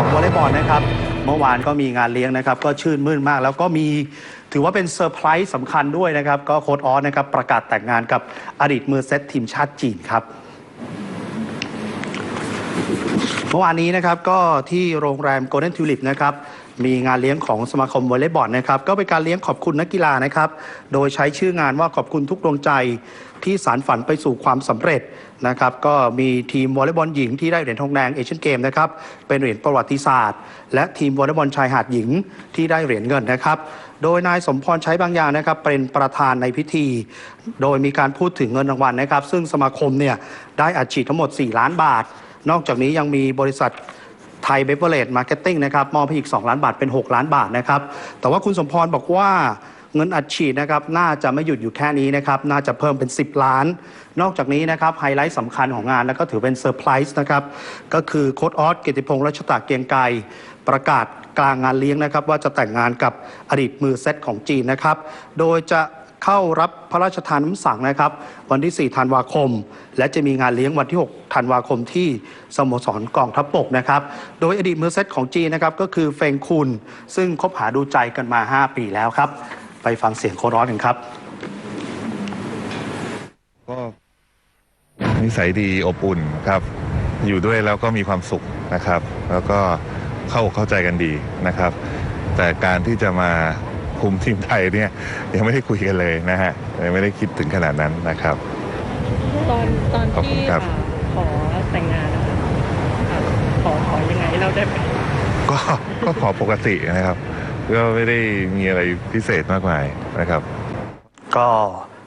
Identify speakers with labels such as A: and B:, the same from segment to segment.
A: ของวอลเลย์บอลนะครับ เมื่อวานก็มีงานเลี้ยงนะครับ ก็ชื่นมื่นมาก แล้วก็มีถือว่าเป็นเซอร์ไพรส์สำคัญด้วยนะครับ ก็โค้ดออสนะครับประกาศแต่งงานกับอดีตมือเซตทีมชาติจีนครับ เมื่อวานนี้นะครับก็ที่โรงแรมโกลเด้นทิวลิปนะครับมีงานเลี้ยงของสมาคมวอลเลย์บอลนะครับก็เป็นการเลี้ยงขอบคุณนักกีฬานะครับโดยใช้ชื่องานว่าขอบคุณทุกดวงใจที่สารฝันไปสู่ความสำเร็จนะครับก็มีทีมวอลเลย์บอลหญิงที่ได้เหรียญทองแดงเอเชียนเกมนะครับเป็นเหรียญประวัติศาสตร์ และทีมวอลเลย์บอลชายหาดหญิงที่ได้เหรียญเงินนะครับโดยนายสมพรใช้บางอย่างนะครับเป็นประธานในพิธี โดยมีการพูดถึงเงินรางวัลนะครับ ซึ่งสมาคมเนี่ยได้อัดฉีดทั้งหมด 4 ล้านบาท นอกจากนี้ยังมีบริษัทไทยเบเวอร์เลดมาร์เก็ตติ้งนะครับมอบให้อีก 2 ล้านบาทเป็น 6 ล้านบาทนะครับ แต่ว่าคุณสมพรบอกว่าเงินอัดฉีดนะครับน่าจะไม่หยุดอยู่แค่นี้นะครับ น่าจะเพิ่มเป็น 10 ล้าน นอกจากนี้นะครับไฮไลท์สำคัญของงาน แล้วก็ถือเป็นเซอร์ไพรส์นะครับ ก็คือโค้ดออสเกียรติพงษ์รัชตะเกียงไกรประกาศกลางงานเลี้ยงนะครับ ว่าจะแต่งงานกับอดีตมือเซตของจีนนะครับ โดยจะ เข้ารับพระราชทานน้ำสั่งนะครับ วันที่ 4 ธันวาคม และจะมีงานเลี้ยงวันที่ 6 ธันวาคมที่สโมสรกองทัพบกนะครับ โดยอดีตมือเซตของจีนนะครับก็คือเฟงคุนซึ่งคบหาดูใจกันมา 5 ปีแล้วครับ ไปฟังเสียงโคร้อนกันครับ
B: ก็นิสัยดีอบอุ่นครับ อยู่ด้วยแล้วก็มีความสุขนะครับ แล้วก็เข้าเข้าใจกันดีนะครับ แต่การที่จะมา คุมทีมไทยเนี่ยยังไม่ได้คุยกันเลยนะฮะยังไม่ได้คิดถึงขนาดนั้นนะครับ
C: ตอนตอน
B: ขอบคุ
C: ที่
B: ณครับ
C: อ่าขอแต่งงานนะคะอ่าขอขอยังไงเราได้ไหม
B: ก็ก็ขอปกตินะครับ ก็ไม่ได้มีอะไรพิเศษมากมายนะครับ
A: ก็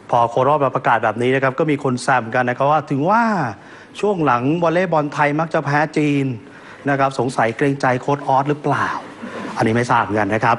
A: พอโคโรอมาประกาศแบบนี้นะครับ ก็มีคนแซมกันนะครับว่าถึงว่าช่วงหลังวอลเลย์บอลไทยมักจะแพ้จีนนะครับ สงสัยเกรงใจโค้ดออสหรือเปล่า อันนี้ไม่ทราบเหมือนกันนะครับ